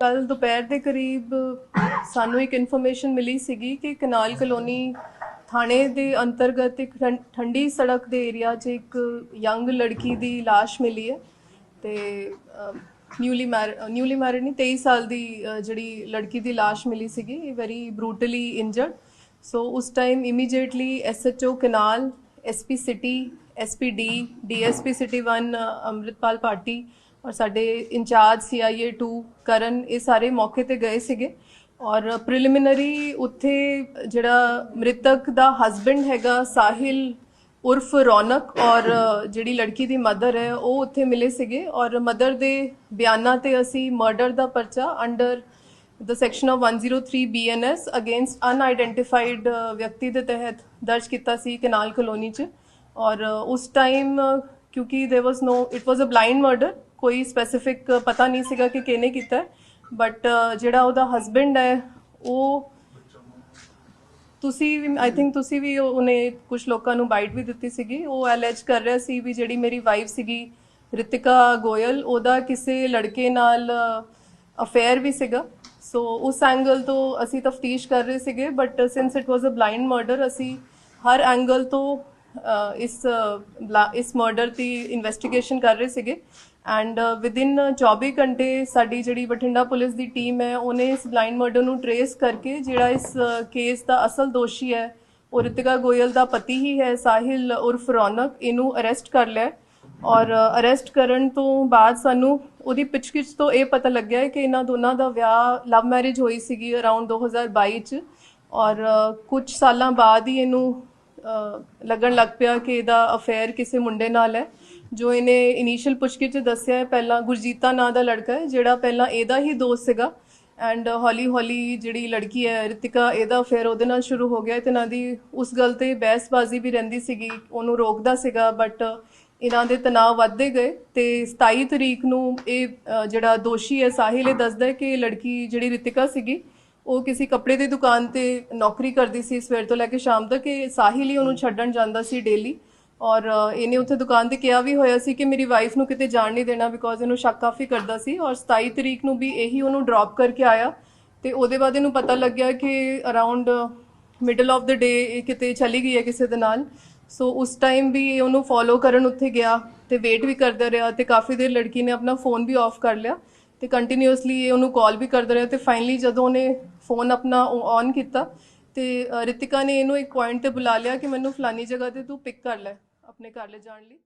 ਕੱਲ ਦੁਪਹਿਰ ਦੇ ਕਰੀਬ ਸਾਨੂੰ ਇੱਕ ਇਨਫੋਰਮੇਸ਼ਨ ਮਿਲੀ ਸੀਗੀ ਕਿ ਕਨਾਲ ਕਲੋਨੀ ਥਾਣੇ ਦੇ ਅੰਤਰਗਤ ਇੱਕ ਠੰ- ਠੰਡੀ ਸੜਕ ਦੇ ਏਰੀਆ 'ਚ ਇੱਕ ਯੰਗ ਲੜਕੀ ਦੀ ਲਾਸ਼ ਮਿਲੀ ਹੈ ਤੇ ਨਿਊਲੀ ਮੈਰ ਨਿਊਲੀ ਮੈਰਿਡ ਨਹੀਂ 23 ਸਾਲ ਦੀ ਅ, ਜਿਹੜੀ ਲੜਕੀ ਦੀ ਲਾਸ਼ ਮਿਲੀ ਸੀਗੀ ਵੈਰੀ ਬਰੂਟਲੀ ਇੰਜਰਡ ਸੋ ਉਸ time immediately SHO canal SP city SPD DSP city 1 Amritpal party ਔਰ ਸਾਡੇ ਇੰਚਾਰਜ ਸੀਆਈਏ 2 ਕਰਨ ਇਹ ਸਾਰੇ ਮੌਕੇ ਤੇ ਗਏ ਸੀਗੇ। ਔਰ ਪ੍ਰੀਲਿਮਿਨਰੀ ਉੱਥੇ ਜਿਹੜਾ ਮ੍ਰਿਤਕ ਦਾ ਹਸਬੰਡ ਹੈਗਾ ਸਾਹਿਲ ਉਰਫ ਰੌਨਕ ਔਰ ਜਿਹੜੀ ਲੜਕੀ ਦੀ ਮਦਰ ਹੈ ਉਹ ਉੱਥੇ ਮਿਲੇ ਸੀਗੇ। ਔਰ ਮਦਰ ਦੇ ਬਿਆਨਾਂ ਤੇ ਅਸੀਂ ਮਰਡਰ ਦਾ ਪਰਚਾ under the section of 103 BNS against unidentified uh, ਵਿਅਕਤੀ ਦੇ ਤਹਿਤ ਦਰਜ ਕੀਤਾ ਸੀ ਕਨਾਲ ਕਲੋਨੀ ਚ। ਔਰ ਉਸ ਟਾਈਮ ਕਿਉਂਕਿ there was no it was a blind murder ਕੋਈ ਸਪੈਸੀਫਿਕ ਪਤਾ ਨਹੀਂ ਸੀਗਾ ਕਿ ਕਿਹਨੇ ਕੀਤਾ। ਬਟ ਜਿਹੜਾ ਉਹਦਾ ਹਸਬੰਡ ਹੈ, ਉਹ ਤੁਸੀਂ ਵੀ ਆਈ ਥਿੰਕ ਤੁਸੀਂ ਵੀ ਉਹਨੇ ਕੁਝ ਲੋਕਾਂ ਨੂੰ ਬਾਈਟ ਵੀ ਦਿੱਤੀ ਸੀਗੀ। ਉਹ ਅਲੈਜ ਕਰ ਰਿਹਾ ਸੀ ਵੀ ਜਿਹੜੀ ਮੇਰੀ ਵਾਈਫ ਸੀਗੀ, ਰਿਤਿਕਾ ਗੋਇਲ, ਉਹਦਾ ਕਿਸੇ ਲੜਕੇ ਨਾਲ ਅਫੇਅਰ ਵੀ ਸੀਗਾ। ਸੋ ਉਸ ਐਂਗਲ ਤੋਂ ਅਸੀਂ ਤਫਤੀਸ਼ ਕਰ ਰਹੇ ਸੀਗੇ but since it was a blind murder ਅਸੀਂ ਹਰ ਐਂਗਲ ਤੋਂ ਇਸ ਬਲਾ- ਇਸ ਮਰਡਰ ਦੀ ਇਨਵੈਸਟੀਗੇਸ਼ਨ ਕਰ ਰਹੇ ਸੀਗੇ। ਐਂਡ ਵਿਦਿਨ 24 ਘੰਟੇ ਸਾਡੀ ਜਿਹੜੀ ਬਠਿੰਡਾ ਪੁਲਿਸ ਦੀ ਟੀਮ ਹੈ, ਉਹਨੇ ਇਸ ਬਲਾਈਂਡ ਮਰਡਰ ਨੂੰ ਟਰੇਸ ਕਰਕੇ ਜਿਹੜਾ ਇਸ ਕੇਸ ਦਾ ਅਸਲ ਦੋਸ਼ੀ ਹੈ, ਉਹ ਰਿਤਿਕਾ ਗੋਇਲ ਦਾ ਪਤੀ ਹੀ ਹੈ, ਸਾਹਿਲ ਉਰਫ ਰੌਨਕ ਇਹਨੂੰ ਅਰੈਸਟ ਕਰ ਲਿਆ। ਔਰ ਅਰੈਸਟ ਕਰਨ ਤੋਂ ਬਾਅਦ ਸਾਨੂੰ ਉਹਦੀ ਪੁੱਛਗਿੱਛ ਤੋਂ ਇਹ ਪਤਾ ਲੱਗਿਆ ਕਿ ਇਹਨਾਂ ਦੋਨਾਂ ਦਾ ਵਿਆਹ ਲਵ ਮੈਰਿਜ ਹੋਈ ਸੀਗੀ ਅਰਾਊਂਡ 2022 ਚ। ਔਰ ਕੁਝ ਸਾਲਾਂ ਬਾਅਦ ਹੀ ਇਹਨੂੰ ਲੱਗਣ ਲੱਗ ਪਿਆ ਕਿ ਇਹਦਾ ਅਫੇਅਰ ਕਿਸੇ ਮੁੰਡੇ ਨਾਲ ਹੈ ਜੋ ਇਹਨੇ ਇਨੀਸ਼ੀਅਲ ਪੁੱਛਗਿੱਛ 'ਚ ਦੱਸਿਆ ਹੈ ਪਹਿਲਾਂ ਗੁਰਜੀਤਾ ਨਾਂ ਦਾ ਲੜਕਾ ਹੈ ਜਿਹੜਾ ਪਹਿਲਾਂ ਇਹਦਾ ਹੀ ਦੋਸਤ ਸੀਗਾ ਐਂਡ ਹੌਲੀ ਹੌਲੀ ਜਿਹੜੀ ਲੜਕੀ ਹੈ ਰਿਤਿਕਾ ਇਹਦਾ ਫਿਰ ਉਹਦੇ ਨਾਲ ਸ਼ੁਰੂ ਹੋ ਗਿਆ ਤੇ ਇਹਨਾਂ ਦੀ ਉਸ ਗੱਲ ਤੇ ਬਹਿਸਬਾਜ਼ੀ ਵੀ ਰਹਿੰਦੀ ਸੀਗੀ ਉਹਨੂੰ ਰੋਕਦਾ ਸੀਗਾ ਬਟ ਇਹਨਾਂ ਦੇ ਤਣਾਅ ਵੱਧਦੇ ਗਏ ਤੇ 27 ਤਰੀਕ ਨੂੰ ਇਹ ਅ, ਜਿਹੜਾ ਦੋਸ਼ੀ ਹੈ ਸਾਹਿਲ ਇਹ ਦੱਸਦਾ ਹੈ ਕਿ ਇਹ ਲੜਕੀ ਜਿਹੜੀ ਰਿਤਿਕਾ ਸੀਗੀ ਉਹ ਕਿਸੇ ਕੱਪੜੇ ਦੀ ਦੁਕਾਨ ਤੇ ਨੌਕਰੀ ਕਰਦੀ ਸੀ ਸਵੇਰ ਤੋਂ ਲੈ ਕੇ ਸ਼ਾਮ ਤੱਕ, ਇਹ ਸਾਹਿਲ ਹੀ ਉਹਨੂੰ ਛੱਡਣ ਜਾਂਦਾ ਸੀ ਡੇਲੀ ਔਰ ਇਹਨੇ ਉੱਥੇ ਦੁਕਾਨ ਤੇ ਕਿਹਾ ਵੀ ਹੋਇਆ ਸੀ ਕਿ ਮੇਰੀ ਵਾਈਫ ਨੂੰ ਕਿਤੇ ਜਾਣ ਨਹੀਂ ਦੇਣਾ ਬਿਕੋਜ਼ ਇਹਨੂੰ ਸ਼ੱਕ ਕਾਫੀ ਕਰਦਾ ਸੀ। ਔਰ 27 ਤਰੀਕ ਨੂੰ ਵੀ ਇਹੀ ਉਹਨੂੰ ਡ੍ਰੌਪ ਕਰਕੇ ਆਇਆ। ਤੇ ਉਹਦੇ ਬਾਅਦ ਇਹਨੂੰ ਪਤਾ ਲੱਗਿਆ ਕਿ around middle of the day ਇਹ ਕਿਤੇ ਚਲੀ ਗਈ ਹੈ ਕਿਸੇ ਦੇ ਨਾਲ। ਸੋ ਉਸ ਟਾਈਮ ਵੀ ਇਹ ਉਹਨੂੰ ਫੋਲੋ ਕਰਨ ਉੱਥੇ ਗਿਆ ਤੇ ਵੇਟ ਵੀ ਕਰਦਾ ਰਿਹਾ ਤੇ ਕਾਫੀ ਦੇਰ ਲੜਕੀ ਨੇ ਆਪਣਾ ਫੋਨ ਵੀ ਆਫ ਕਰ ਲਿਆ। ਤੇ ਕੰਟੀਨਿਊਸਲੀ ਇਹ ਉਹਨੂੰ ਕਾਲ ਵੀ ਕਰਦਾ ਰਿਹਾ ਤੇ ਫਾਈਨਲੀ ਜਦੋਂ ਉਹਨੇ ਫੋਨ ਆਪਣਾ ਔਨ ਕੀਤਾ ਤੇ ਅ, ਰਿਤਿਕਾ ਨੇ ਇਹਨੂੰ ਇੱਕ ਪੁਆਇੰਟ ਤੇ ਬੁਲਾ ਲਿਆ ਕਿ ਮੈਨੂੰ ਫਲਾਨੀ ਜਗ੍ਹਾ ਤੇ ਤੂੰ ਪਿਕ ਕਰ ਲੈ ਆਪਣੇ ਘਰ ਲੈ ਜਾਣ ਲਈ।